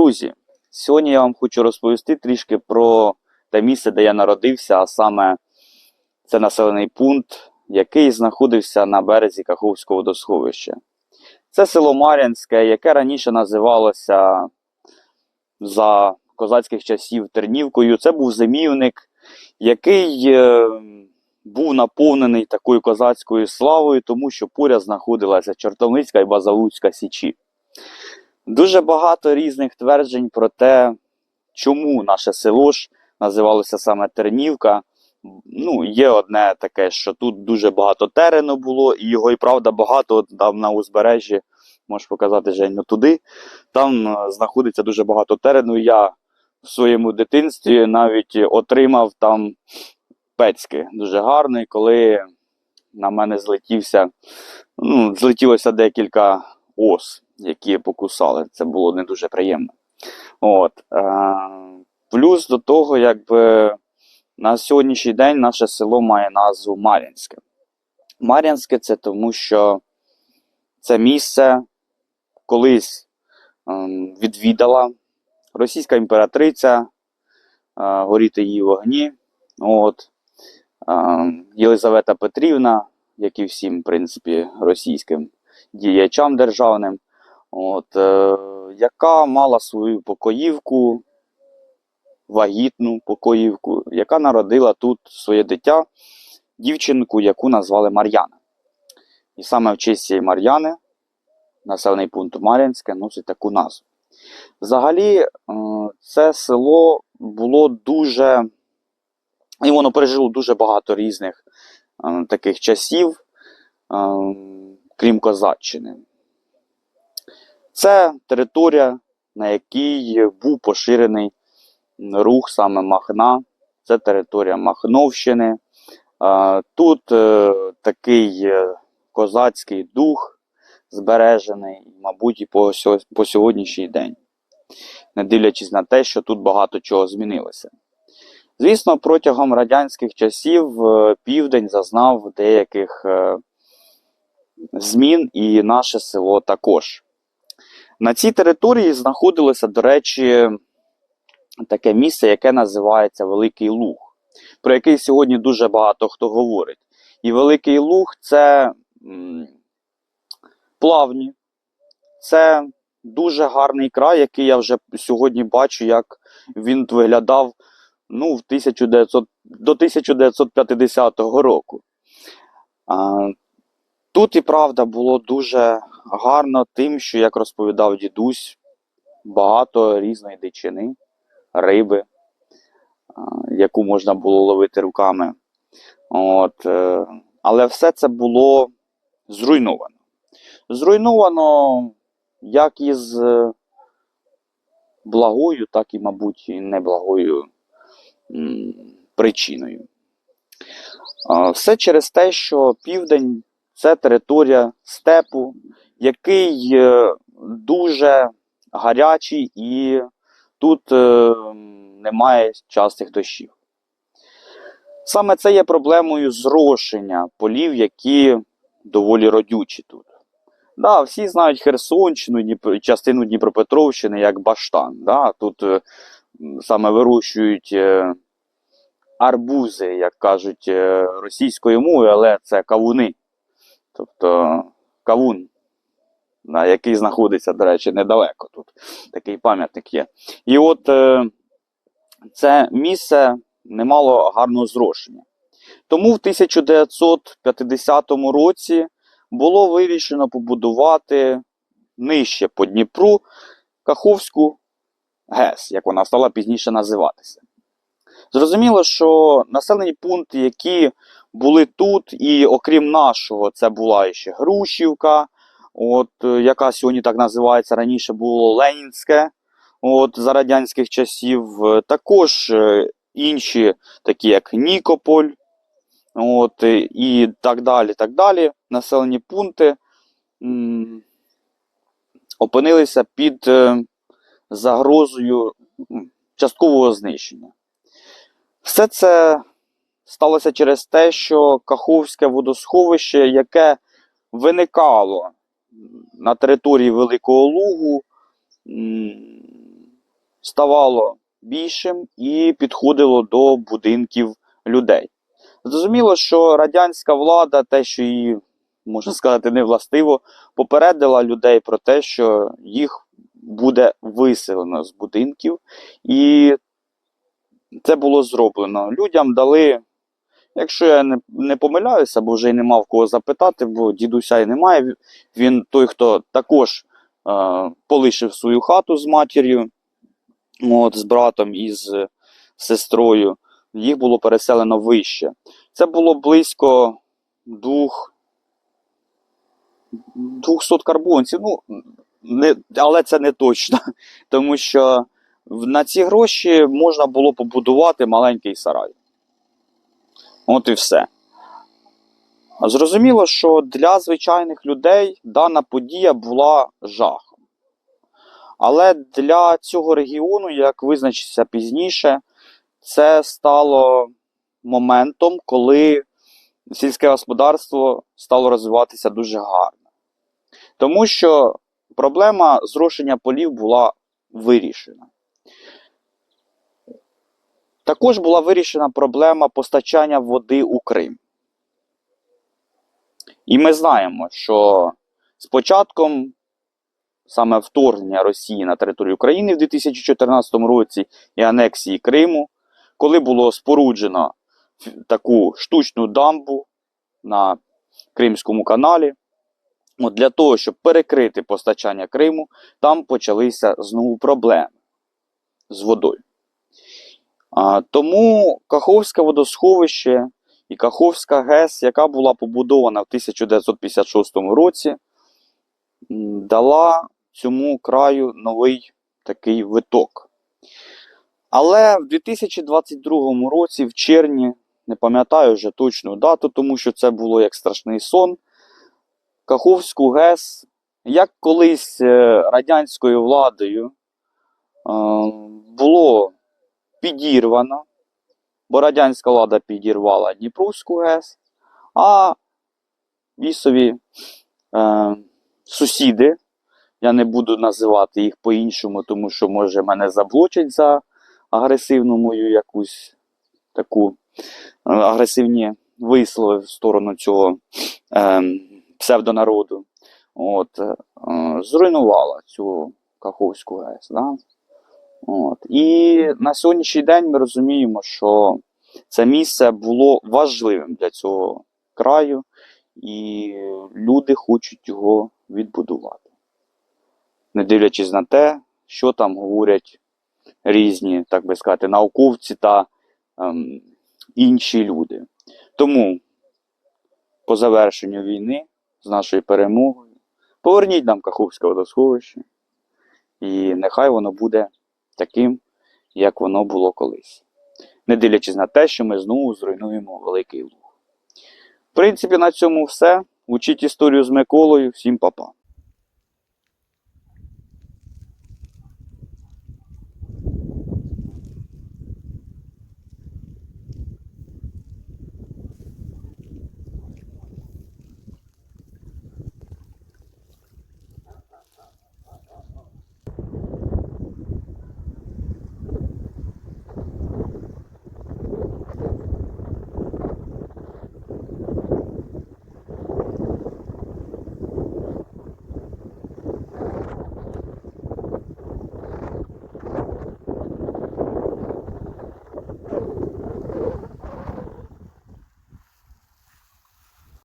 друзі! Сьогодні я вам хочу розповісти трішки про те місце, де я народився, а саме це населений пункт, який знаходився на березі Каховського водосховища. Це село Мар'янське, яке раніше називалося за козацьких часів Тернівкою. Це був зимівник, який е, був наповнений такою козацькою славою, тому що поряд знаходилася Чортомлицька і Базалуцька Січі. Дуже багато різних тверджень про те, чому наше село ж називалося саме Тернівка. Ну, є одне таке, що тут дуже багато терену було, і його і правда багато там на узбережжі, можеш показати Женю туди. Там е, знаходиться дуже багато терену. Я в своєму дитинстві навіть отримав там пецьки дуже гарний, коли на мене злетівся, ну, злетілося декілька ос, які покусали. Це було не дуже приємно. От. Е, плюс до того, якби на сьогоднішній день наше село має назву Мар'янське. Мар'янське це тому, що це місце колись ем, відвідала російська імператриця, е, горіти її вогні. От, е, Єлизавета Петрівна, як і всім, в принципі, російським діячам державним, от, е, яка мала свою покоївку, вагітну покоївку, яка народила тут своє дитя, дівчинку, яку назвали Мар'яна. І саме в честь цієї Мар'яни населений пункт Мар'янське носить таку назву. Взагалі, е, це село було дуже. І воно пережило дуже багато різних е, таких часів, е, крім Козаччини. Це територія, на якій був поширений рух саме Махна. Це територія Махновщини. Тут е, такий е, козацький дух збережений, мабуть, і по, сьогоднішній день, не дивлячись на те, що тут багато чого змінилося. Звісно, протягом радянських часів е, південь зазнав деяких змін, і наше село також. На цій території знаходилося, до речі, таке місце, яке називається Великий Луг, про який сьогодні дуже багато хто говорить. І Великий Луг це плавні, це дуже гарний край, який я вже сьогодні бачу, як він виглядав ну, в 1900, до 1950 року. Тут і правда було дуже гарно тим, що, як розповідав дідусь, багато різної дичини, риби, яку можна було ловити руками. От, е, але все це було зруйновано. Зруйновано як із е, благою, так і, мабуть, і неблагою причиною. Все через те, що південь це територія степу, який е, дуже гарячий і тут е, немає частих дощів. Саме це є проблемою зрошення полів, які доволі родючі тут. Да, всі знають Херсонщину, Дніп- частину Дніпропетровщини як Баштан. Да? Тут е, саме вирощують арбузи, як кажуть російською мовою, але це кавуни. Тобто кавун, який знаходиться, до речі, недалеко тут. Такий пам'ятник є. І от е, це місце не мало гарного зрошення. Тому в 1950 році було вирішено побудувати нижче по Дніпру Каховську ГЕС, як вона стала пізніше називатися. Зрозуміло, що населені пункти, які були тут, і окрім нашого, це була ще Грушівка, от, е, яка сьогодні так називається, раніше було Ленінське, от, за радянських часів. Е, Також е, інші, такі як Нікополь, от, і так далі, так далі, населені пункти опинилися під загрозою часткового знищення. Все це сталося через те, що Каховське водосховище, яке виникало на території Великого Лугу, ставало більшим і підходило до будинків людей. Зрозуміло, що радянська влада, те, що її, можна сказати, не властиво, попередила людей про те, що їх буде виселено з будинків, і це було зроблено. Людям дали, якщо я не, не помиляюся, бо вже й нема в кого запитати, бо дідуся і немає. Він той, хто також е, полишив свою хату з матір'ю, от, з братом і з сестрою. Їх було переселено вище. Це було близько двох, 200 карбонців. Ну, не, але це не точно, тому що на ці гроші можна було побудувати маленький сарай. От і все. Зрозуміло, що для звичайних людей дана подія була жахом. Але для цього регіону, як визначиться пізніше, це стало моментом, коли сільське господарство стало розвиватися дуже гарно. Тому що проблема зрошення полів була вирішена. Також була вирішена проблема постачання води у Крим. І ми знаємо, що з початком саме вторгнення Росії на територію України в 2014 році і анексії Криму, коли було споруджено таку штучну дамбу на Кримському каналі, от для того, щоб перекрити постачання Криму, там почалися знову проблеми з водою. Тому Каховське водосховище і Каховська ГЕС, яка була побудована в 1956 році, дала цьому краю новий такий виток. Але в 2022 році, в червні, не пам'ятаю вже точну дату, тому що це було як страшний сон. Каховську ГЕС, як колись е, радянською владою, е, було підірвано, бо радянська влада підірвала Дніпровську ГЕС, а вісові е, сусіди, я не буду називати їх по-іншому, тому що, може, мене заблочать за агресивну мою якусь таку е, агресивні вислови в сторону цього е, псевдонароду. От, е, зруйнувала цю Каховську ГЕС. Да? От. І на сьогоднішній день ми розуміємо, що це місце було важливим для цього краю, і люди хочуть його відбудувати. Не дивлячись на те, що там говорять різні, так би сказати, науковці та ем, інші люди. Тому по завершенню війни з нашою перемогою поверніть нам Каховське водосховище, і нехай воно буде таким, як воно було колись. Не дивлячись на те, що ми знову зруйнуємо Великий Луг. В принципі, на цьому все. Учіть історію з Миколою. Всім па-па.